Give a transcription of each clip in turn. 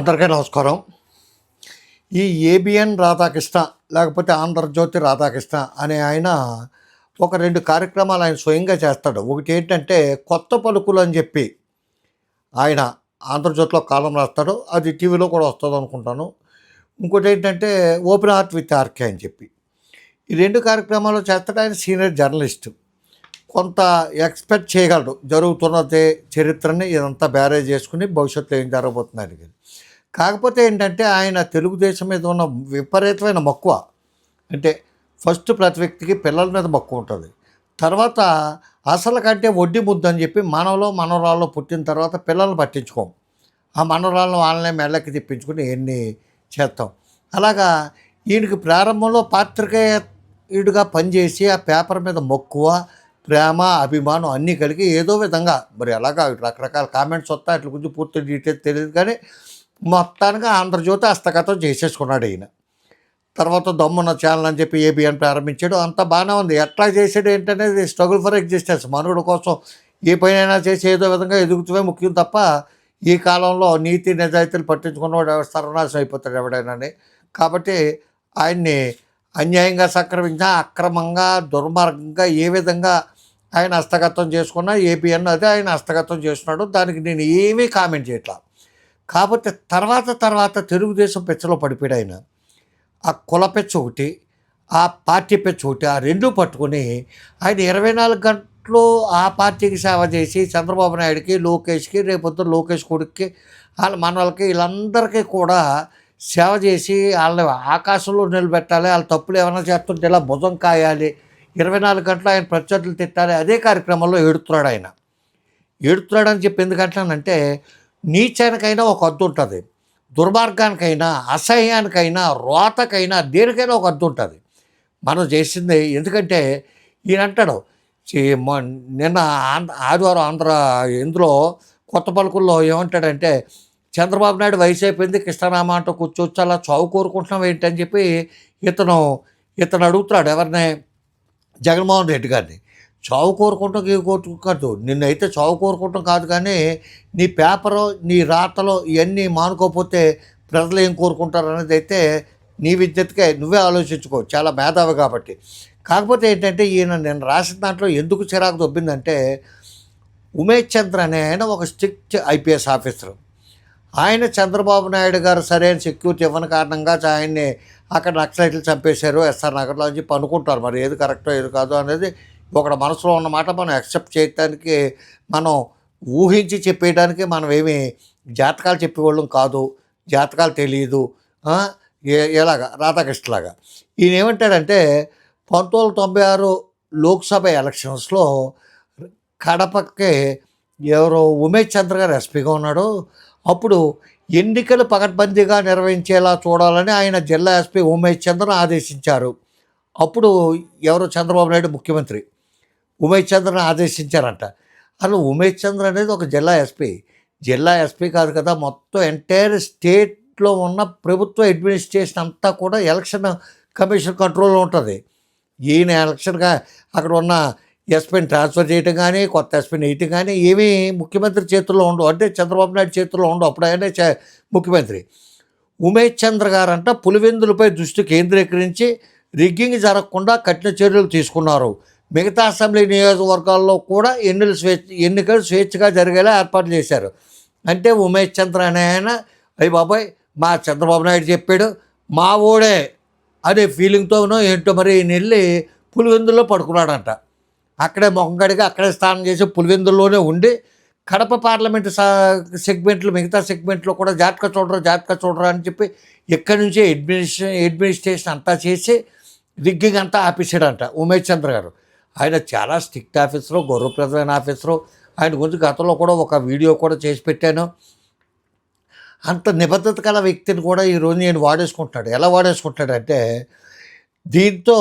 అందరికీ నమస్కారం. ఈ ఏబిఎన్ రాధాకృష్ణ లేకపోతే ఆంధ్రజ్యోతి రాధాకృష్ణ అనే ఆయన ఒక రెండు కార్యక్రమాలు ఆయన స్వయంగా చేస్తాడు. ఒకటి ఏంటంటే కొత్త పలుకులు అని చెప్పి ఆయన ఆంధ్రజ్యోతిలో కాలం రాస్తాడు. అది టీవీలో కూడా వస్తుంది అనుకుంటాను. ఇంకోటి ఏంటంటే ఓపెన్ ఆర్ట్ విత్ ఆర్కే అని చెప్పి. ఈ రెండు కార్యక్రమాలు చేస్తాడు ఆయన సీనియర్ జర్నలిస్ట్. కొంత ఎక్స్పెక్ట్ చేయగలడు. జరుగుతున్నదే చరిత్రని ఇదంతా బ్యారేజ్ చేసుకుని భవిష్యత్తులో ఏం జరగబోతుంది అనేది కాకపోతే ఏంటంటే ఆయన తెలుగుదేశం మీద ఉన్న విపరీతమైన మక్కువ. అంటే ఫస్ట్ ప్రతి వ్యక్తికి పిల్లల మీద మక్కువ ఉంటుంది. తర్వాత అసలు కంటే వడ్డీ ముద్దు అని చెప్పి మనలో మనవరాల్లో పుట్టిన తర్వాత పిల్లల్ని పట్టించుకోం. ఆ మనవరాలను వాళ్ళనే మెళ్ళకి తెప్పించుకుని ఎన్ని చేస్తాం. అలాగా ఈయనకి ప్రారంభంలో పాత్రికేయుడిగా పనిచేసి ఆ పేపర్ మీద మక్కువ ప్రేమ అభిమానం అన్నీ కలిగి ఏదో విధంగా మరి అలాగా రకరకాల కామెంట్స్ వస్తాయి అట్ల గురించి పూర్తి డీటెయిల్స్ తెలియదు కానీ మొత్తానికి ఆంధ్రజ్యోతి హస్తగతం చేసేసుకున్నాడు ఈయన. తర్వాత దమ్మున్న ఛానల్ అని చెప్పి ఏబిఎన్ ప్రారంభించాడు. అంత బాగానే ఉంది. ఎట్లా చేసాడు ఏంటనేది స్ట్రగుల్ ఫర్ ఎగ్జిస్టెన్స్. మనుగుడు కోసం ఏ పనైనా చేసి ఏదో విధంగా ఎదుగుతూనే ముఖ్యం తప్ప ఈ కాలంలో నీతి నిజాయితీలు పట్టించుకున్నవాడు ఎవరు సర్వనాశనం అయిపోతాడు ఎవడైనాని. కాబట్టి ఆయన్ని అన్యాయంగా సక్రమించినా అక్రమంగా దుర్మార్గంగా ఏ విధంగా ఆయన హస్తగతం చేసుకున్నా ఏపీఎన్ అదే ఆయన హస్తగతం చేస్తున్నాడు. దానికి నేను ఏమీ కామెంట్ చేయట్లా. కాకపోతే తర్వాత తర్వాత తెలుగుదేశం పెచ్చలో పడిపోయాడు ఆయన. ఆ కుల పెచ్చ ఒకటి ఆ పార్టీ పెచ్చ ఒకటి ఆ రెండు పట్టుకొని ఆయన ఇరవై నాలుగు గంటలు ఆ పార్టీకి సేవ చేసి చంద్రబాబు నాయుడికి లోకేష్కి రేపొద్దు లోకేష్ కొడుక్కి వాళ్ళ మనవాళ్ళకి వీళ్ళందరికీ కూడా సేవ చేసి వాళ్ళని ఆకాశంలో నిలబెట్టాలి వాళ్ళ తప్పులు ఏమైనా చేస్తుంటే ఇలా భుజం కాయాలి ఇరవై నాలుగు గంటలు ఆయన ప్రత్యర్థులు తిట్టాలి అదే కార్యక్రమంలో ఏడుతున్నాడు ఆయన. ఏడుతున్నాడు అని చెప్పి ఎందుకంటానంటే నీచానికైనా ఒక అద్దు ఉంటుంది. దుర్మార్గానికైనా అసహ్యానికైనా రోతకైనా దేనికైనా ఒక అద్దు ఉంటుంది. మనం చేసింది ఎందుకంటే ఈయన అంటాడు నిన్న ఆదివారం ఆంధ్ర ఇందులో కొత్త పలుకుల్లో ఏమంటాడంటే చంద్రబాబు నాయుడు వయసు అయిపోయింది కృష్ణరామ అంటూ కూర్చోవచ్చు అలా చావు కోరుకుంటున్నాం ఏంటని చెప్పి ఇతను ఇతను అడుగుతున్నాడు ఎవరిని? జగన్మోహన్ రెడ్డి గారిని. చావు కోరుకుంటాం గీ కోరుకోదు నిన్నైతే చావు కోరుకుంటాం కాదు కానీ నీ పేపరు నీ రాతలో ఇవన్నీ మానుకోకపోతే ప్రజలు ఏం కోరుకుంటారు అనేది అయితే నీ విద్యతకే నువ్వే ఆలోచించుకో. చాలా మేధావి కాబట్టి. కాకపోతే ఏంటంటే ఈయన నేను రాసిన దాంట్లో ఎందుకు చిరాకు దొబ్బిందంటే ఉమేష్ చంద్ర అనే ఆయన ఒక స్ట్రిక్ట్ ఐపీఎస్ ఆఫీసర్. ఆయన చంద్రబాబు నాయుడు గారు సరైన సెక్యూరిటీ ఇవ్వని కారణంగా ఆయన్ని అక్కడ నక్సలైట్లు చంపేశారు ఎస్ఆర్ నగర్లో అని చెప్పి అనుకుంటారు. మరి ఏది కరెక్టో ఏది కాదో అనేది ఒకటి మనసులో ఉన్న మాట మనం యాక్సెప్ట్ చేయటానికి మనం ఊహించి చెప్పేయడానికి మనం ఏమి జాతకాలు చెప్పేవాళ్ళం కాదు జాతకాలు తెలియదు ఏ- ఎలాగా? రాధాకృష్ణలాగా. ఈయన ఏమంటాడంటే పంతొమ్మిది వందల తొంభై ఆరు లోక్సభ ఎలక్షన్స్లో కడపకి ఎవరో ఉమేష్ చంద్ర గారు ఎస్పీగా ఉన్నాడు. అప్పుడు ఎన్నికలు పకడ్బందీగా నిర్వహించేలా చూడాలని ఆయన జిల్లా ఎస్పీ ఉమేష్ చంద్రను ఆదేశించారు. అప్పుడు ఎవరు? చంద్రబాబు నాయుడు ముఖ్యమంత్రి. ఉమేష్ చంద్రను ఆదేశించారంట. అలా ఉమేష్ చంద్ర అనేది ఒక జిల్లా ఎస్పీ. జిల్లా ఎస్పీ కాదు కదా మొత్తం ఎంటైర్ స్టేట్లో ఉన్న ప్రభుత్వ అడ్మినిస్ట్రేషన్ అంతా కూడా ఎలక్షన్ కమిషన్ కంట్రోల్లో ఉంటుంది. ఈయన ఎలక్షన్గా అక్కడ ఉన్న ఎస్పీని ట్రాన్స్ఫర్ చేయటం కానీ కొత్త ఎస్పీని వేయటం కానీ ఏమీ ముఖ్యమంత్రి చేతుల్లో ఉండవు. అంటే చంద్రబాబు నాయుడు చేతుల్లో ఉండవు. అప్పుడు ఆయనే ముఖ్యమంత్రి. ఉమేష్ చంద్ర గారంట పులివెందులపై దృష్టి కేంద్రీకరించి రిగ్గింగ్ జరగకుండా కఠిన చర్యలు తీసుకున్నారు. మిగతా అసెంబ్లీ నియోజకవర్గాల్లో కూడా ఎన్నికలు స్వేచ్ఛ ఎన్నికలు స్వేచ్ఛగా జరిగేలా ఏర్పాటు చేశారు. అంటే ఉమేష్ చంద్ర అనే ఆయన అయ్యి బాబాయ్ మా చంద్రబాబు నాయుడు చెప్పాడు మా ఓడే అనే ఫీలింగ్తోనో ఏంటో మరి ఈయన వెళ్ళి పులివెందుల్లో పడుకున్నాడంట. అక్కడే ముఖం కడిగి అక్కడే స్నానం చేసి పులివెందుల్లోనే ఉండి కడప పార్లమెంట్ సెగ్మెంట్లు మిగతా సెగ్మెంట్లో కూడా జాతక చూడరు జాతక చూడరు అని చెప్పి ఎక్కడి నుంచే అడ్మినిస్ట్రే అడ్మినిస్ట్రేషన్ అంతా చేసి రిగ్గింగ్ అంతా ఆపేసాడంట ఉమేష్ చంద్ర గారు. ఆయన చాలా స్ట్రిక్ట్ ఆఫీసరు గౌరవప్రదమైన ఆఫీసరు. ఆయన గురించి గతంలో కూడా ఒక వీడియో కూడా చేసి పెట్టాను. అంత నిబద్ధత గల వ్యక్తిని కూడా ఈరోజు నేను వాడేసుకుంటున్నాడు. ఎలా వాడేసుకుంటాడంటే దీంతో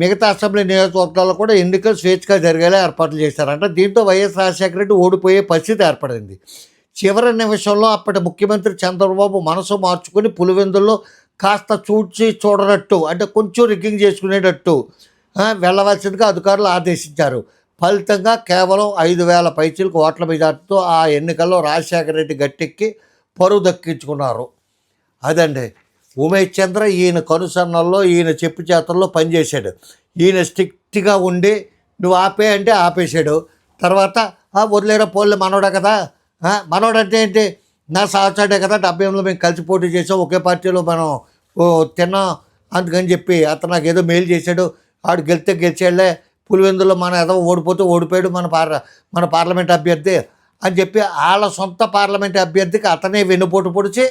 మిగతా అసెంబ్లీ నియోజకవర్గాల్లో కూడా ఎన్నికలు స్వేచ్ఛగా జరిగేలా ఏర్పాట్లు చేశారంట. దీంతో వైఎస్ రాజశేఖర రెడ్డి ఓడిపోయే పరిస్థితి ఏర్పడింది. చివరి నిమిషంలో అప్పటి ముఖ్యమంత్రి చంద్రబాబు మనసు మార్చుకుని పులివెందుల్లో కాస్త చూచి చూడనట్టు అంటే కొంచెం రిగ్గింగ్ చేసుకునేటట్టు వెళ్ళవలసిందిగా అధికారులు ఆదేశించారు. ఫలితంగా కేవలం ఐదు వేల పైచీలకు ఓట్ల మెజార్టీతో ఆ ఎన్నికల్లో రాజశేఖర రెడ్డి గట్టెక్కి పరువు దక్కించుకున్నారు. అదండి. ఉమేష్ చంద్ర ఈయన కనుసన్నల్లో ఈయన చెప్పు చేతల్లో పనిచేశాడు. ఈయన స్ట్రిక్ట్గా ఉండి నువ్వు ఆపే అంటే ఆపేశాడు. తర్వాత వదిలేరా పోలే మనోడే కదా. మనోడంటే అంటే ఏంటి? నా సహచాడే కదా. డెబ్బై ఎనిమిదిలో మేము కలిసి పోటీ చేసాం. ఒకే పార్టీలో మనం తిన్నాం. అందుకని చెప్పి అతను నాకు ఏదో మేలు చేశాడు. ఆడు గెలితే గెలిచేళ్ళే పులివెందులో మన ఏదో ఓడిపోతే ఓడిపోయాడు మన పార్ మన పార్లమెంట్ అభ్యర్థి అని చెప్పి వాళ్ళ సొంత పార్లమెంట్ అభ్యర్థికి అతనే వెన్నుపోటు పొడిచి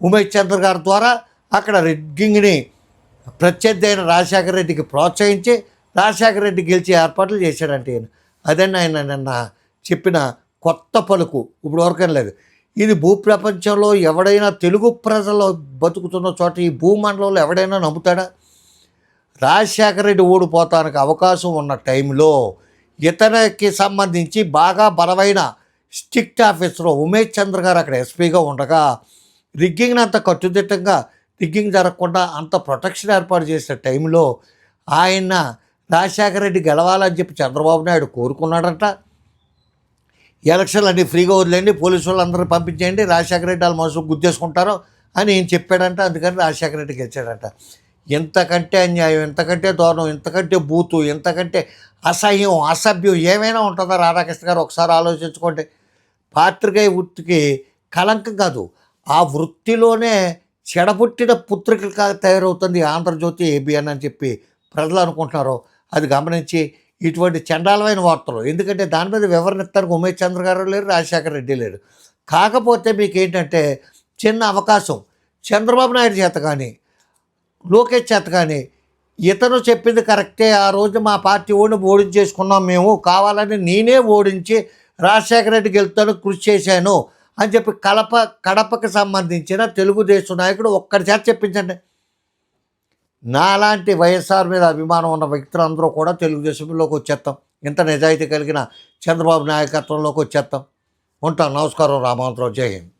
ఉమేష్ చంద్ర గారి ద్వారా అక్కడ రిగ్గింగ్ని ప్రత్యర్థి అయిన రాజశేఖర రెడ్డికి ప్రోత్సహించి రాజశేఖర రెడ్డి గెలిచే ఏర్పాట్లు చేశాడంటే ఈయన. అదండి ఆయన నిన్న చెప్పిన కొత్త పలుకు. ఇప్పుడు వరకం లేదు. ఇది భూప్రపంచంలో ఎవడైనా తెలుగు ప్రజలు బతుకుతున్న చోట ఈ భూమండలంలో ఎవడైనా నమ్ముతాడా? రాజశేఖర రెడ్డి ఓడిపోతానికి అవకాశం ఉన్న టైంలో ఇతనికి సంబంధించి బాగా బలమైన స్టిక్ట్ ఆఫీసర్ ఉమేష్ చంద్ర గారు అక్కడ ఎస్పీగా ఉండగా రిగ్గింగ్ని అంత కట్టుదిట్టంగా రిగ్గింగ్ జరగకుండా అంత ప్రొటెక్షన్ ఏర్పాటు చేసిన టైంలో ఆయన రాజశేఖర రెడ్డి గెలవాలని చెప్పి చంద్రబాబు నాయుడు కోరుకున్నాడంట. ఎలక్షన్లు అన్నీ ఫ్రీగా వదిలేండి పోలీసు వాళ్ళందరూ పంపించేయండి రాజశేఖర రెడ్డి వాళ్ళ మనసు గుద్దేసుకుంటారు అని ఏం చెప్పాడంట. అందుకని రాజశేఖర రెడ్డి గెలిచాడంట. ఇంతకంటే అన్యాయం ఇంతకంటే దారుణం ఇంతకంటే బూతు ఇంతకంటే అసహ్యం అసభ్యం ఏమైనా ఉంటుందా? రాధాకృష్ణ గారు ఒకసారి ఆలోచించుకోండి. పాత్రికేయ వృత్తికి కలంకం కాదు. ఆ వృత్తిలోనే చెడపుట్టిన పుత్రికలుగా తయారవుతుంది ఆంధ్రజ్యోతి ఏబిఎన్ అని చెప్పి ప్రజలు అనుకుంటున్నారు. అది గమనించి ఇటువంటి చండాలమైన వార్తలు ఎందుకంటే దాని మీద వివరణ ఇస్తానికి ఉమేష్ చంద్ర గారు లేరు రాజశేఖర రెడ్డి లేరు. కాకపోతే మీకు ఏంటంటే చిన్న అవకాశం చంద్రబాబు నాయుడు చేత కానీ లోకేష్ చేత కానీ ఇతను చెప్పింది కరెక్టే. ఆ రోజు మా పార్టీ ఓడిని ఓడించేసుకున్నాం మేము. కావాలని నేనే ఓడించి రాజశేఖర రెడ్డి గెలుతాను కృషి చేశాను అని చెప్పి కడప కడపకి సంబంధించిన తెలుగుదేశం నాయకుడు ఒక్కడి చేత చెప్పించండి. నాలాంటి వైఎస్ఆర్ మీద అభిమానం ఉన్న వ్యక్తులందరూ కూడా తెలుగుదేశంలోకి వచ్చేస్తాం. ఇంత నిజాయితీ కలిగిన చంద్రబాబు నాయకత్వంలోకి వచ్చేస్తాం. ఉంటాం నమస్కారం. రామాంతరావు జై హింద్.